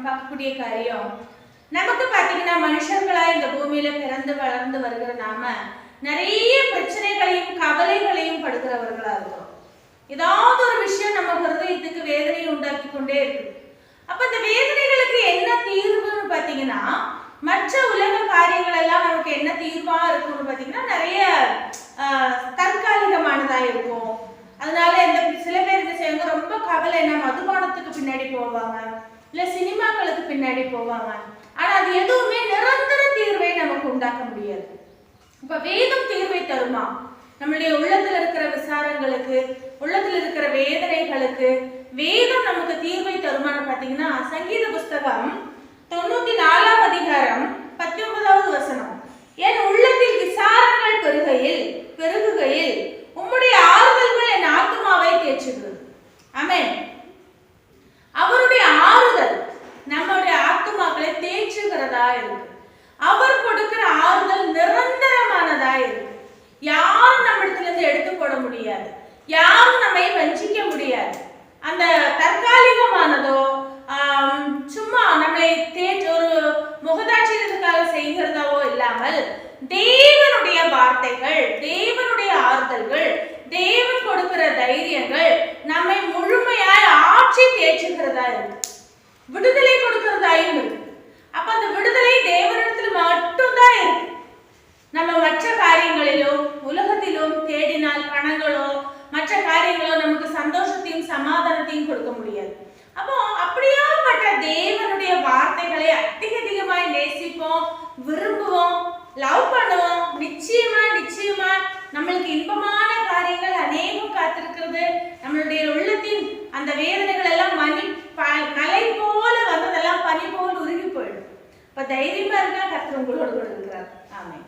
பார்க்கக்கூடிய காரியம். நமக்கு பார்த்தீங்கன்னா மனுஷர்களா இந்த பூமியில பிறந்து வளர்ந்து வருகிற நாம நிறைய பிரச்சனைகளையும் கவலைகளையும் படுகிறவர்களா இருக்கும் ஏதாவது ஒரு விஷயம் நம்ம ஹிருதயத்துக்கு வேதனையை உண்டாக்கி கொண்டே இருக்கு. அப்ப இந்த வேதனைகளுக்கு என்ன தீர்வுன்னு பார்த்தீங்கன்னா மற்ற உலக காரியங்கள் எல்லாம் நமக்கு என்ன தீர்வா இருக்கும்னு பார்த்தீங்கன்னா நிறைய ஆஹ், தற்காலிகமானதா இருக்கும். அதனால இந்த சில பேர் என்ன செய்வாங்க ரொம்ப என்ன மதுபானத்துக்கு பின்னாடி போவாங்க. இல்ல சினிமாக்களுக்கு பின்னாடி போவாங்க. ஆனா அது எதுவுமே நிரந்தர தீர்வை நமக்கு உண்டாக்க முடியாது. இப்ப வேதம் தீர்வை தருமா? நம்மளுடைய உள்ளத்துல இருக்கிற விசாரங்களுக்கு உள்ளத்துல இருக்கிற வேதனைகளுக்கு வேதம் நமக்கு தீர்வை தருமான்னு பாத்தீங்கன்னா சங்கீத புஸ்தகம் தொண்ணூத்தி நாலாம் அதிகாரம் பத்தொன்பதாவது ஆத்துமாக்களை தேற்றுகிறதா இருக்கு. அவர் கொடுக்கிற ஆறுதல் நிரந்தரமானதா இருக்கு. யாரும் நம்மிடத்துல இருந்து எடுத்து போட முடியாது. யாரும் நம்மை வஞ்சிக்க முடியாது. அந்த தற்காலிகமானதோ சும்மா நம்மளை தேற்று ஒரு முகதாட்சியத்துக்காக செய்கிறதாவோ இல்லாமல் தேவனுடைய வார்த்தைகள் தேவனுடைய ஆறுதல்கள் தேவன் கொடுக்கிற தைரியங்கள் நம்மை முழுமையாய் ஆட்சி தேற்றுகிறதா இருக்கு. விடுதலை கொடுக்கிறதாயும் இருக்கு. அப்ப அந்த விடுதலை தேவனிடத்தில் மட்டும்தான் இருக்கு. நம்ம மற்ற காரியங்களிலும் உலகத்திலும் தேடினால் பணங்களோ மற்ற காரியங்களோ நமக்கு சந்தோஷத்தையும் சமாதானத்தையும் கொடுக்க முடியாது. அப்போ அப்படியாப்பட்ட தேவனுடைய வார்த்தைகளை அதிக அதிகமாய் நேசிப்போம் விரும்புவோம் லவ் பண்ணுவோம் நிச்சயமா நிச்சயமா நம்மளுக்கு இன்பமான காரியங்கள் அநேகம் காத்திருக்கிறது. நம்மளுடைய உள்ளத்தின் அந்த வேதனைகள் எல்லாம் மணி ப- மலை போல வந்ததெல்லாம் பனி போல் தைரியமா இருந்தா கர்த்தர் உங்களோடு கூட இருக்கிறார். ஆமென்.